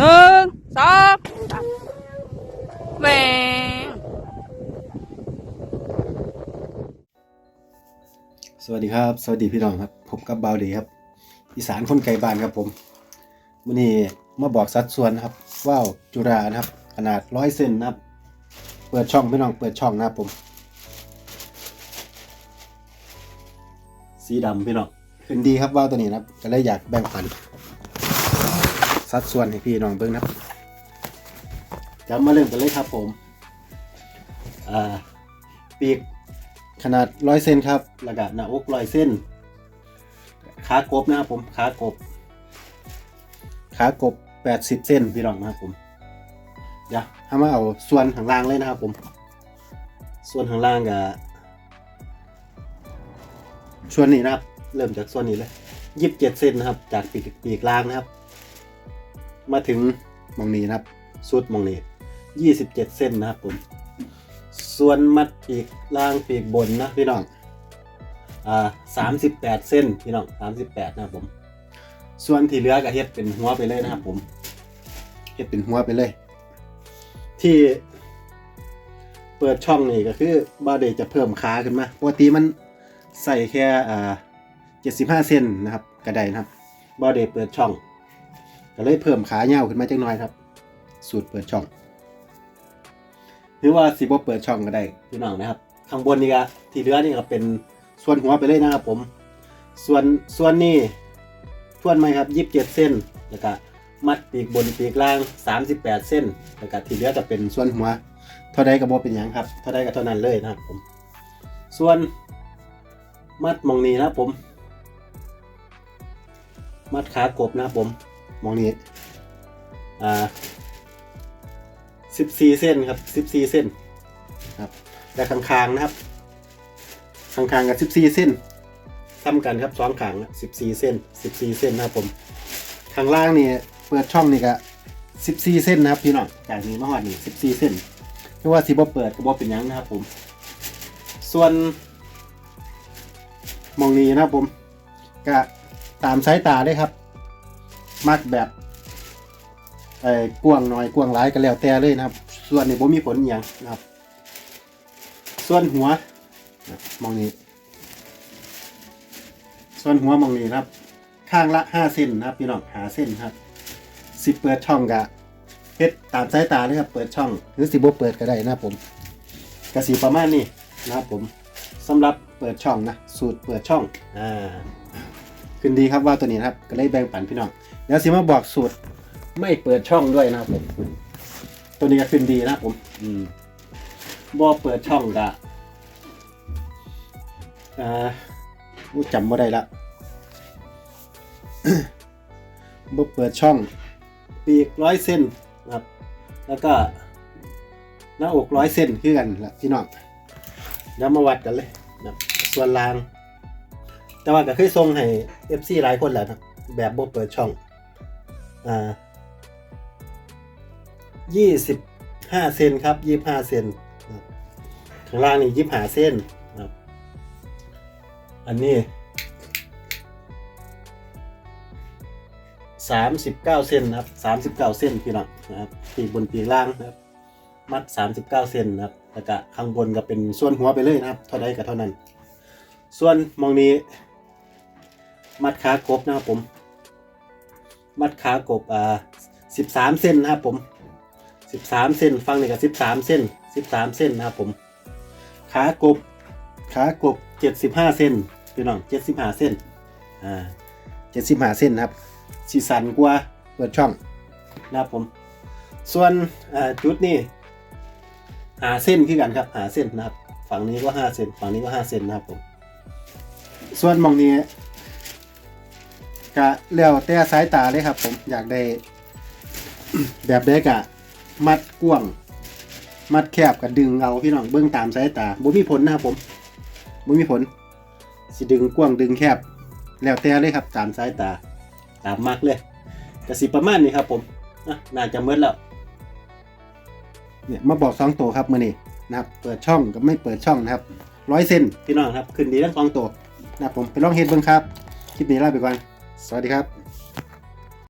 หองสองแม่สวัสดีครับ สวัสดีพี่น้องครับ ผมกับบาวดีครับ อีสานคนไก่บ้านครับผมวันนี้มาบอกสัดส่วนครับ ว่าวจุฬานะครับ ขนาดร้อยเซนนะครับ เปิดช่องพี่น้องเปิดช่องนะครับผม สีดำพี่น้องขึ้นดีครับว่าวตัวนี้นะครับก็เลยอยากแบ่งปัน สัดส่วนให้พี่น้องเบิ่งนะจะมาเริ่มกันเลยครับผมปีกขนาดร้อยเซนครับระดับหน้าอกร้อยเส้นขากบนะครับผมขากบ ขากบแปดสิบเส้นพี่น้องนะครับผมเดี๋ยวทำมาเอาส่วนข้างล่างเลยนะครับผม ส่วนข้างล่างกับส่วนนี้นะครับ เริ่มจากส่วนนี้เลยยี่สิบเจ็ดเซนนะครับ จากปีกปีกล่างนะครับ มาถึงมองนี้นะครับสุดมองนี้ยี่สิบเจ็ดเซนนะครับผม ส่วนมัดปีกล่างปีกบนนะพี่น้องอ่าสามสิบแปดเส้นพี่น้องสามสิบแปดนะครับผม ส่วนที่เหลือก็เฮ็ดเป็นหัวไปเลยนะครับผมเฮ็ดเป็นหัวไปเลย ที่เปิดช่องนี่ก็คือบาเดจะเพิ่มขาขึ้นมาปกติมันใส่แค่อ่าเจ็ดสิบห้าเซนนะครับกระไดนะครับบาเดเปิดช่อง ก็เลยเพิ่มขาเงาวขึ้นมาจักหน่อยครับ สูตรเปิดช่อง หรือว่าสิบเปิดช่องก็ได้พี่น้องนะครับ ข้างบนนี่ก็ที่เหลือนี่ก็เป็นส่วนหัวไปเลยนะครับผม ส่วนส่วนนี้ทวนไหมครับยี่สิบเจ็ดเส้นแล้วก็มัดปีกบนปีกล่างสามสิบแปดเส้นแล้วก็ที่เหลือจะเป็นส่วนหัว เท่าใดก็บ่เป็นหยังครับ เท่าใดก็เท่านั้นเลยนะครับผม ส่วนมัดมองนี้นะครับผม มัดขากบนะครับผม มองนี้อ่าสิบสี่เส้นครับสิบสี่เส้นครับและข้างๆนะครับข้างๆกับสิบสี่เส้นทำกันครับสองขางสิบสี่เส้นสิบสี่เส้นนะครับผมข้างล่างนี่เปิดช่องนี่ก็สิบสี่เส้นนะครับพี่น้องจากนี้มาหอดนี่สิบสี่เส้นไม่ว่าสิบ่เปิดก็บ่เป็นยังนะครับผม ส่วนมองนี้นะครับผมก็ตามสายตาเลยครับ มักแบบไอ้กวางน้อยกวงหลายก็แล้วแต่เลยนะครับ ส่วนนี้ผมมีผลอย่างนะครับ ส่วนหัวมองนี้ ส่วนหัวมองนี้ครับ ข้างละห้าเส้นนะครับพี่น้องหาเส้นครับสิเปิดช่องกะเพชรตามสายตาเลยครับเปิดช่องหรือสิบ่เปิดก็ได้นะผมกระสีประมาณนี้นะครับผมสำหรับเปิดช่องนะสูตรเปิดช่องอ่า ขึ้นดีครับว่าตัวนี้นะครับ ก็เลยแบ่งปันพี่น้องแล้วสิมาบอกสูตรไม่เปิดช่องด้วยนะครับผมตัวนี้ก็ขึ้นดีนะครับผมอืมบอเปิดช่องกะอ่าอู้จำไม่ได้ละบอเปิดช่อง ปีกร้อยเส้นนะครับ แล้วก็หน้าอกร้อยเส้นคือกันละพี่น้องแล้วมาวัดกันเลยนะครับส่วนล่าง แต่ว่าก็เคยส่งให้ FC หลายคนแหล้วนะแบบบ่เปิดช่อง อ่ายี่สิบห้าเซนครับยี่ห้าเซนข้างล่างนี่ยี่ห้าเส้นครับ อันนี้สามสิบเก้าเซนครับสามสิบเก้าเส้นพี่น้องนะครับปีกบนปีกล่างนะครับ มัดสามสิบเก้าเซนนะครับแล้วก็ข้างบนก็เป็นส่วนหัวไปเลยนะครับ เท่าใดก็เท่านั้น ส่วนมองนี้ มัดขากบนะครับผม มัดขากบอ่าสิบสามเส้นนะครับผมสิบสามเส้น ฟังนี่กับสิบสามเส้นสิบสามเส้นนะครับผม ขากบ ขากบเจ็ดสิบห้าเส้นพี่น้องเจ็ดสิบห้าเส้นอ่าเจ็ดสิบห้าเส้นครับสีสันกว่าเปิดช่องนะครับผม ส่วนอ่าจุดนี้หาเส้นคือกันครับหาเส้นนะครับ ฝั่งนี้ก็ห้าเส้นฝั่งนี้ก็ห้าเส้นนะครับผม ส่วนมองนี้ ก็แล้วแต่สายตาเลยครับ ผมอยากได้ แบบเด็กอะมัดกว้างมัดแคบกับดึงเอาพี่น้องเบื้องตามสายตาบ่มีผลนะครับผมบ่มีผล สิดึงกว้างดึงแคบ แล้วแต่เลยครับตามสายตา ตามมักเลยกสิประมาณนี้ครับ ผมน่าจะเมื่อแล้วเนี่ยมาบอกสองตัวครับมื่อนี้นะครับ เปิดช่องกับไม่เปิดช่องนะครับร้อยเซนพี่น้องครับ ขึ้นดีทั้งสองตัวนะครับผมไปลองเฮ็ดเบิ่งครับ คลิปนี้ลาไปก่อน สวัสดีครับ